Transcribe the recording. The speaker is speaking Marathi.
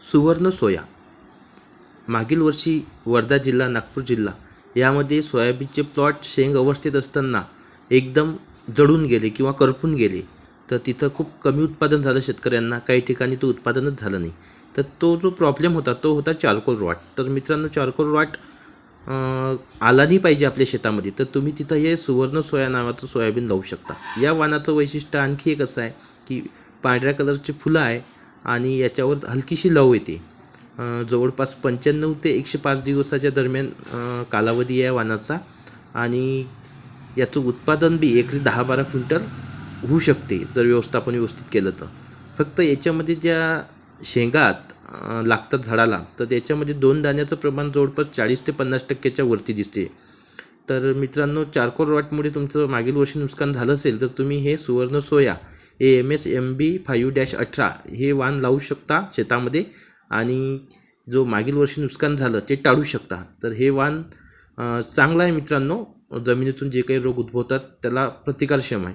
सुवर्ण सोया. मागील वर्षी वर्धा जिल्हा नागपूर जिल्हा यामध्ये सोयाबीनचे प्लॉट शेंग अवस्थेत असताना एकदम जळून गेले किंवा करपून गेले तर तिथं खूप कमी उत्पादन झालं शेतकऱ्यांना. काही ठिकाणी तो उत्पादनच झालं नाही. तर तो जो प्रॉब्लेम होता तो होता चारकोल रॉट. तर मित्रांनो चारकोल रॉट आला नाही पाहिजे आपल्या शेतामध्ये तर तुम्ही तिथं हे सुवर्ण सोया नावाचं सोयाबीन लावू शकता. या वाणाचं वैशिष्ट्य आणखी एक असं आहे की पांढऱ्या कलरची फुलं आहे आणि याच्यावर हलकीशी लव येते. जवळपास पंच्याण्णव ते एकशे पाच दिवसाच्या दरम्यान कालावधी आहे या वाणाचा आणि याचं उत्पादन बी एकरी दहा बारा क्विंटल होऊ शकते जर व्यवस्थापन व्यवस्थित केलं तर. फक्त याच्यामध्ये ज्या शेंगात लागतात झाडाला तर त्याच्यामध्ये दोन दाण्याचं प्रमाण जवळपास चाळीस ते पन्नास टक्क्याच्या वरती दिसते. तर मित्रांनो चारकोल रॉटमुळे तुमचं मागील वर्षी नुकसान झालं असेल तर तुम्ही हे Suvarna soya A M S M B five dash अठरा हे वाण लावू शकता शेतामध्ये आणि जो मागील वर्षी नुकसान झालं ते टाळू शकता. तर हे वाण चांगलं आहे मित्रांनो. जमिनीतून जे काही रोग उद्भवतात त्याला प्रतिकारक्षम आहे.